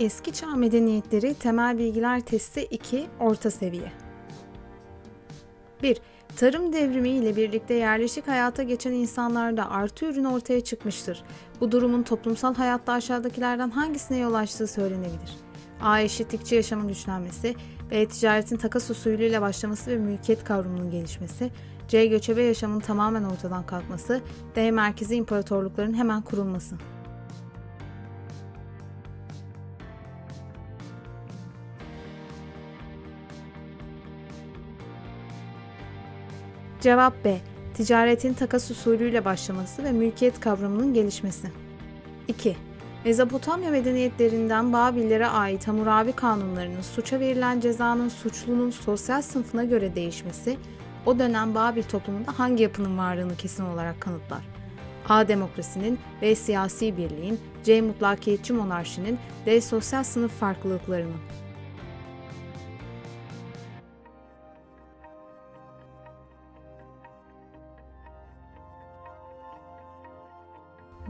Eski Çağ Medeniyetleri Temel Bilgiler Testi 2 Orta Seviye 1. Tarım devrimi ile birlikte yerleşik hayata geçen insanlarda artı ürün ortaya çıkmıştır. Bu durumun toplumsal hayatta aşağıdakilerden hangisine yol açtığı söylenebilir? A. Eşitlikçi yaşamın güçlenmesi B. Ticaretin takas usulüyle başlaması ve mülkiyet kavramının gelişmesi C. Göçebe yaşamın tamamen ortadan kalkması D. Merkezi imparatorlukların hemen kurulması Cevap B. Ticaretin takas usulüyle başlaması ve mülkiyet kavramının gelişmesi. 2. Mezopotamya medeniyetlerinden Babillere ait Hammurabi kanunlarının suça verilen cezanın suçlunun sosyal sınıfına göre değişmesi, o dönem Babil toplumunda hangi yapının varlığını kesin olarak kanıtlar? A. Demokrasinin, B. Siyasi birliğin, C. Mutlakiyetçi monarşinin, D. Sosyal sınıf farklılıklarının.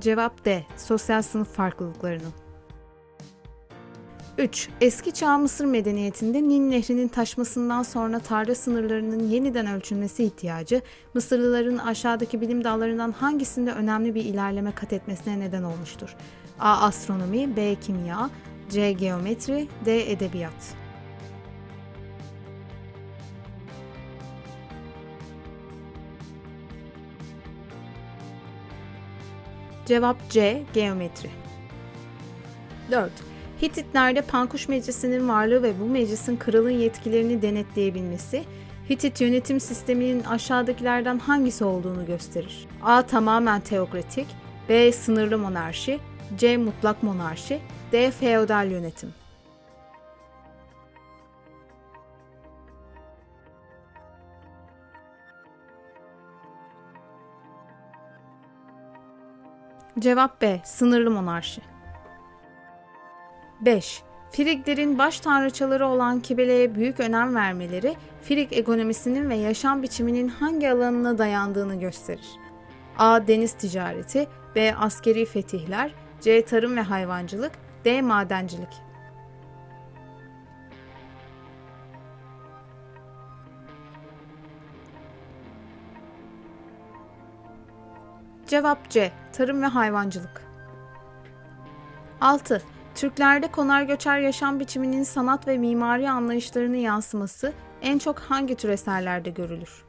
Cevap D. Sosyal sınıf farklılıklarının. 3. Eski Çağ Mısır medeniyetinde Nil Nehri'nin taşmasından sonra tarla sınırlarının yeniden ölçülmesi ihtiyacı, Mısırlıların aşağıdaki bilim dallarından hangisinde önemli bir ilerleme kat etmesine neden olmuştur? A. Astronomi, B. Kimya, C. Geometri, D. Edebiyat. Cevap C. Geometri. 4. Hititlerde Pankuş Meclisi'nin varlığı ve bu meclisin kralın yetkilerini denetleyebilmesi, Hitit yönetim sisteminin aşağıdakilerden hangisi olduğunu gösterir. A. Tamamen teokratik, B. Sınırlı monarşi, C. Mutlak monarşi, D. Feodal yönetim. Cevap B. Sınırlı monarşi. 5. Friglerin baş tanrıçaları olan Kibele'ye büyük önem vermeleri, Frig ekonomisinin ve yaşam biçiminin hangi alanına dayandığını gösterir. A. Deniz ticareti, B. Askeri fetihler, C. Tarım ve hayvancılık, D. Madencilik. Cevap C. Tarım ve hayvancılık. 6. Türklerde konar göçer yaşam biçiminin sanat ve mimari anlayışlarını yansıması en çok hangi tür eserlerde görülür?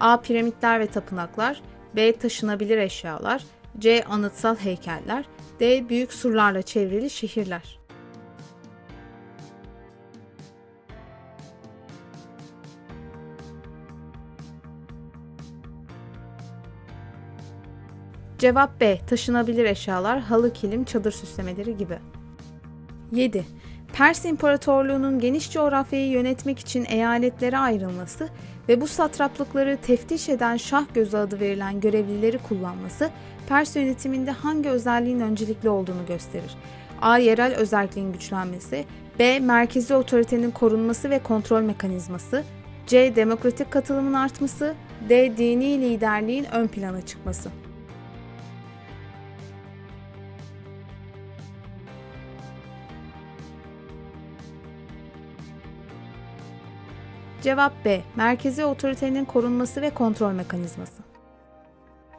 A. Piramitler ve tapınaklar, B. Taşınabilir eşyalar, C. Anıtsal heykeller, D. Büyük surlarla çevrili şehirler. Cevap B. Taşınabilir eşyalar, halı, kilim, çadır süslemeleri gibi. 7. Pers İmparatorluğu'nun geniş coğrafyayı yönetmek için eyaletlere ayrılması ve bu satraplıkları teftiş eden şah gözü adı verilen görevlileri kullanması Pers yönetiminde hangi özelliğin öncelikli olduğunu gösterir. A. Yerel özelliğin güçlenmesi, B. Merkezi otoritenin korunması ve kontrol mekanizması, C. Demokratik katılımın artması, D. Dini liderliğin ön plana çıkması. Cevap B. Merkezi otoritenin korunması ve kontrol mekanizması.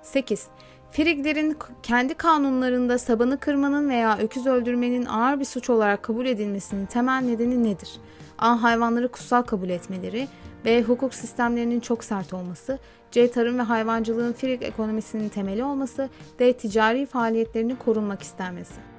8. Friglerin kendi kanunlarında sabanı kırmanın veya öküz öldürmenin ağır bir suç olarak kabul edilmesinin temel nedeni nedir? A. Hayvanları kutsal kabul etmeleri, B. Hukuk sistemlerinin çok sert olması, C. Tarım ve hayvancılığın Frig ekonomisinin temeli olması, D. Ticari faaliyetlerinin korunmak istenmesi.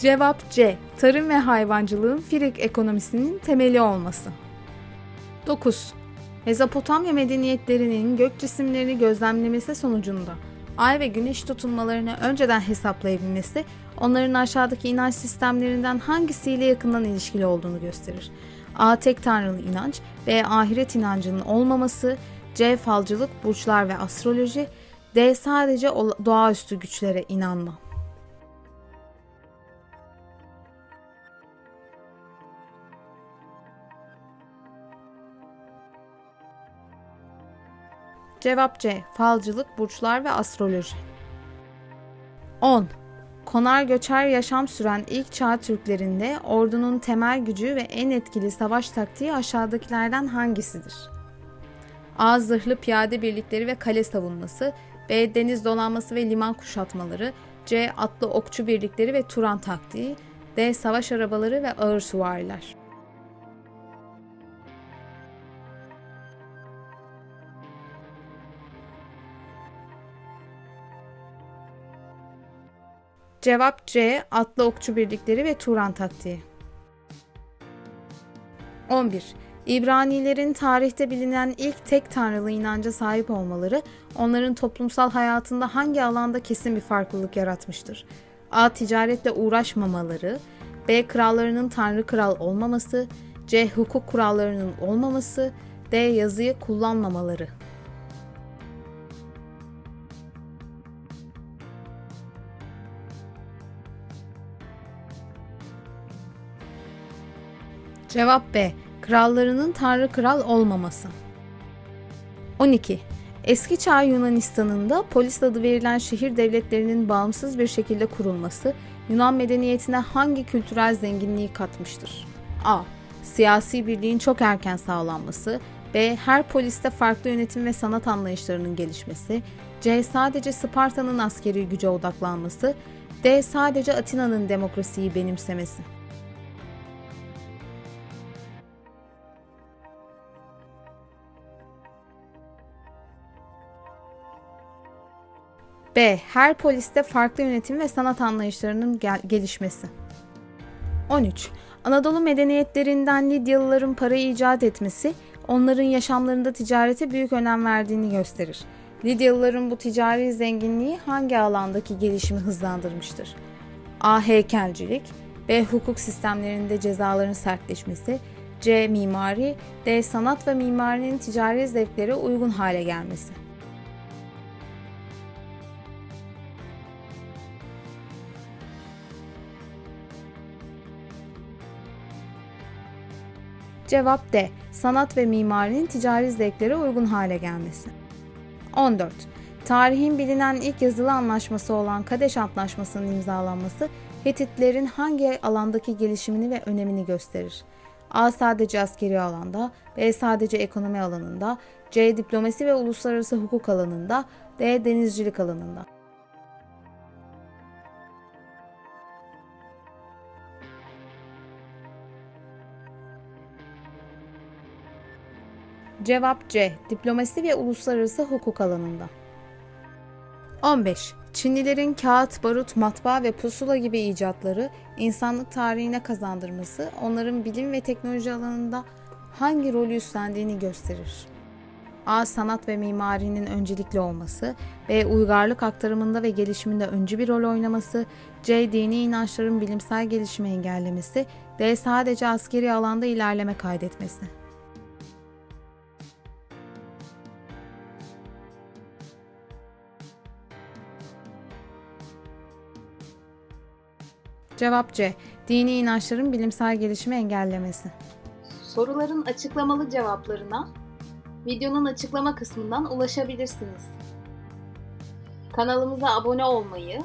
Cevap C. Tarım ve hayvancılığın Frig ekonomisinin temeli olması. 9. Mezopotamya medeniyetlerinin gök cisimlerini gözlemlemesi sonucunda ay ve güneş tutulmalarını önceden hesaplayabilmesi, onların aşağıdaki inanç sistemlerinden hangisiyle yakından ilişkili olduğunu gösterir. A. Tek tanrılı inanç, B. Ahiret inancının olmaması, C. Falcılık, burçlar ve astroloji, D. Sadece doğaüstü güçlere inanma. Cevap C. Falcılık, burçlar ve astroloji. 10. Konar göçer yaşam süren ilk çağ Türklerinde ordunun temel gücü ve en etkili savaş taktiği aşağıdakilerden hangisidir? A. Zırhlı piyade birlikleri ve kale savunması. B. Deniz donanması ve liman kuşatmaları. C. Atlı okçu birlikleri ve Turan taktiği. D. Savaş arabaları ve ağır süvariler. Cevap C. Atlı okçu birlikleri ve Turan taktiği. 11. İbranilerin tarihte bilinen ilk tek tanrılı inanca sahip olmaları onların toplumsal hayatında hangi alanda kesin bir farklılık yaratmıştır? A. Ticaretle uğraşmamaları, B. Krallarının tanrı kral olmaması, C. Hukuk kurallarının olmaması, D. Yazıyı kullanmamaları. Cevap B. Krallarının tanrı kral olmaması. 12. Eski çağ Yunanistan'ında polis adı verilen şehir devletlerinin bağımsız bir şekilde kurulması Yunan medeniyetine hangi kültürel zenginliği katmıştır? A. Siyasi birliğin çok erken sağlanması. B. Her poliste farklı yönetim ve sanat anlayışlarının gelişmesi. C. Sadece Sparta'nın askeri güce odaklanması. D. Sadece Atina'nın demokrasiyi benimsemesi. B. Her poliste farklı yönetim ve sanat anlayışlarının gel- gelişmesi. 13. Anadolu medeniyetlerinden Lidyalıların parayı icat etmesi, onların yaşamlarında ticarete büyük önem verdiğini gösterir. Lidyalıların bu ticari zenginliği hangi alandaki gelişimi hızlandırmıştır? A. Heykelcilik B. Hukuk sistemlerinde cezaların sertleşmesi C. Mimari D. Sanat ve mimarinin ticari zevklere uygun hale gelmesi. Cevap D. Sanat ve mimarinin ticari zevklere uygun hale gelmesi. 14. Tarihin bilinen ilk yazılı anlaşması olan Kadeş Antlaşması'nın imzalanması Hititlerin hangi alandaki gelişimini ve önemini gösterir? A. Sadece askeri alanda, B. Sadece ekonomi alanında, C. Diplomasi ve uluslararası hukuk alanında, D. Denizcilik alanında. Cevap C. Diplomasi ve uluslararası hukuk alanında. 15. Çinlilerin kağıt, barut, matbaa ve pusula gibi icatları insanlık tarihine kazandırması onların bilim ve teknoloji alanında hangi rolü üstlendiğini gösterir. A. Sanat ve mimarinin öncelikli olması, B. Uygarlık aktarımında ve gelişiminde öncü bir rol oynaması, C. Dini inançların bilimsel gelişimi engellemesi, D. Sadece askeri alanda ilerleme kaydetmesi. Cevap C. Dini inançların bilimsel gelişimi engellemesi. Soruların açıklamalı cevaplarına videonun açıklama kısmından ulaşabilirsiniz. Kanalımıza abone olmayı,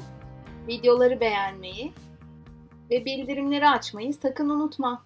videoları beğenmeyi ve bildirimleri açmayı sakın unutma.